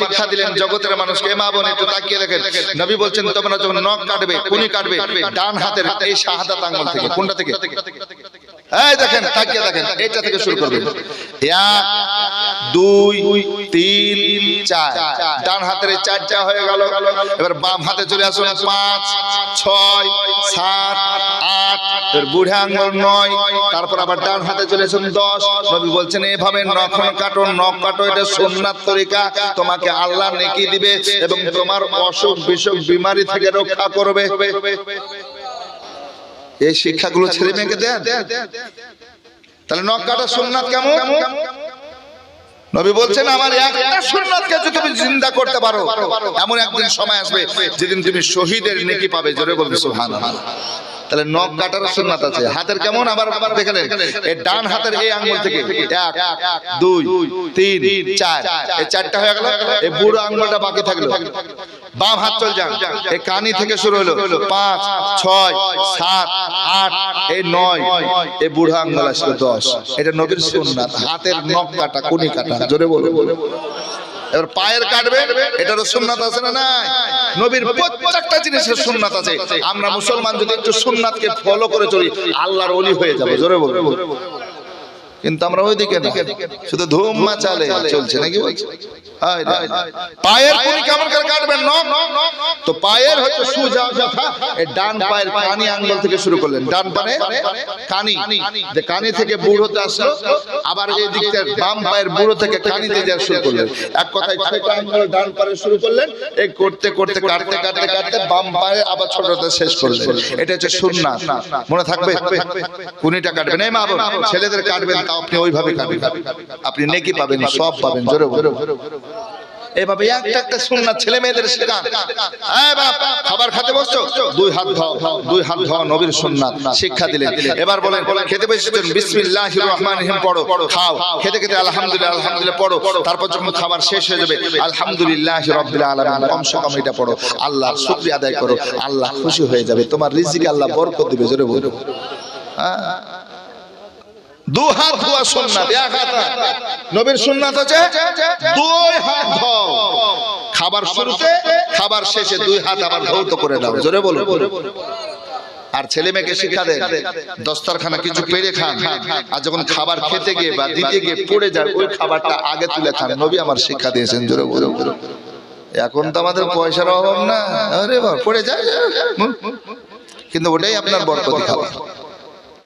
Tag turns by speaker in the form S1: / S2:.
S1: শিক্ষা দিলেন জগতের মানুষকে মা বোন, একটু তাকিয়ে দেখেন। নবী বলছেন, তোমরা যখন নখ কাটবে, কুনি কাটবে, ডান হাতের এই শাহাদাত আঙ্গুল থেকে, কোনটা থেকে? দেখেন, তাকিয়ে দেখেন, এইটা থেকে শুরু করবে। দুই, তিন, চার। ডান হাতের চারটা হয়ে গেল। এবার বাম হাতে চলে আসুন পাঁচ, ছয়, সাত, আট। বুড়ে আঙ্গুল নয়, তারপর আবার ডান হাতে চলে আসুন দশ। নবী বলছেন, এভাবে নখন কাটো, নখ কাটো, এটা সোমনাথ তরিকা। তোমাকে আল্লাহ নেকি দিবে এবং তোমার অসুখ বিসুখ বিমারি থেকে রক্ষা করবে। এই শিক্ষাগুলো ছেলে মেয়েকে দেন। তাহলে নখ কাটা সোমনাথ কেমন? নবী বলছেন আমার একটা সুন্নতকে যদি তুমি জিন্দা করতে পারো এমন একদিন সময় আসবে যেদিন তুমি শহীদের নেকি পাবে জোরে বলবে সুবহানাল্লাহ। তাহলে নখ কাটার সুন্নাত আছে হাতের কেমন আবার আবার দেখেন এই ডান হাতের এই আঙ্গুল থেকে এক দুই তিন চার। এই চারটা হয়ে গেল? এই বুড়ো আঙ্গুলটা বাকি থাকল। বাম হাত চল যান। এই কানি থেকে শুরু হলো পাঁচ, ছয়, সাত, আট এই নয় এই বুড়ো আঙ্গুল আসলো দশ। এটা নবীর সুন্নাত। হাতের নখ কাটা, কুনি কাটা, জোরে বলো এবার পায়ের কাটবে, এটারও সুন্নাত আছে না নাই? নবীর প্রত্যেকটা জিনিসের সুন্নাত আছে। আমরা মুসলমান যদি একটু সুন্নাতকে ফলো করে চলি, আল্লাহর ওলি হয়ে যাবে, জোরে বলো কিন্তু আমরা ওইদিকে না। শুধু ধুম্মা চালে চলছে নাকি। পায়ের করে কাটবেন তো পায়ের হচ্ছে সুজা যথা। এই ডান পায়ের কানি আঙ্গুল থেকে শুরু করলেন। ডান পানে কানি। যে কানি থেকে বুড়োতে আসলো, আবার এই দিক থেকে বাম পায়ের বুড়ো থেকে কানিতে যাওয়া শুরু করলেন। এক কথায় ছোট আঙ্গুল ডান পায়ে শুরু করলেন। এই করতে করতে কাটতে কাটতে কাটতে বাম পায়ে আবার ছোটটা শেষ করলেন। এটা হচ্ছে সুন্নাত। মনে থাকবে? কুনিটা কাটবেন এই মা ছেলেদের কাটবেন, তাও আপনি ওইভাবে কাটবেন। আপনি নেকি পাবেন সব পাবেন, জোরে জোরে এভাবে একটা একটা সুন্নাত ছেলে মেয়েদের শেখান খাবার খেতে বসছো? দুই হাত ধোও, দুই হাত ধোও নবীর সুন্নাত, শিক্ষা দিলেন এবার বলেন, খেতে বসেছেন বিসমিল্লাহির রহমানির রহিম, পড়ো, খাও। খেতে খেতে আলহামদুলিল্লাহ আলহামদুলিল্লাহ, পড়ো। তারপর যখন খাবার শেষ হয়ে যাবে, আলহামদুলিল্লাহ রাব্বিল আলামিন, কমসে কম এটা পড়ো। আল্লাহ শুকরিয়া আদায় করো। আল্লাহ খুশি হয়ে যাবে। তোমার রিজিকে আল্লাহ বরকত দিবে, জোরে বলো হ্যাঁ? দু হাত সুন্নাত নবীর সুন্নাত দুই হাত খাবার শুরুতে, খাবার শেষে দুই হাত আবার ধৌত করে দাও। জোরে বলো আর ছেলে মেয়েকে শিক্ষা দেন, দস্তরখানা কিছু পেরে খান, আর যখন খাবার খেতে গিয়ে বা দিতে গিয়ে পড়ে যায় ওই খাবারটা আগে তুলে খান। নবী আমার শিক্ষা দিয়েছেন, জোরে বলো এখন তো আমাদের পয়সার অভাব না। আরে পড়ে যায়। কিন্তু ওটাই আপনার বরকতি খাবার।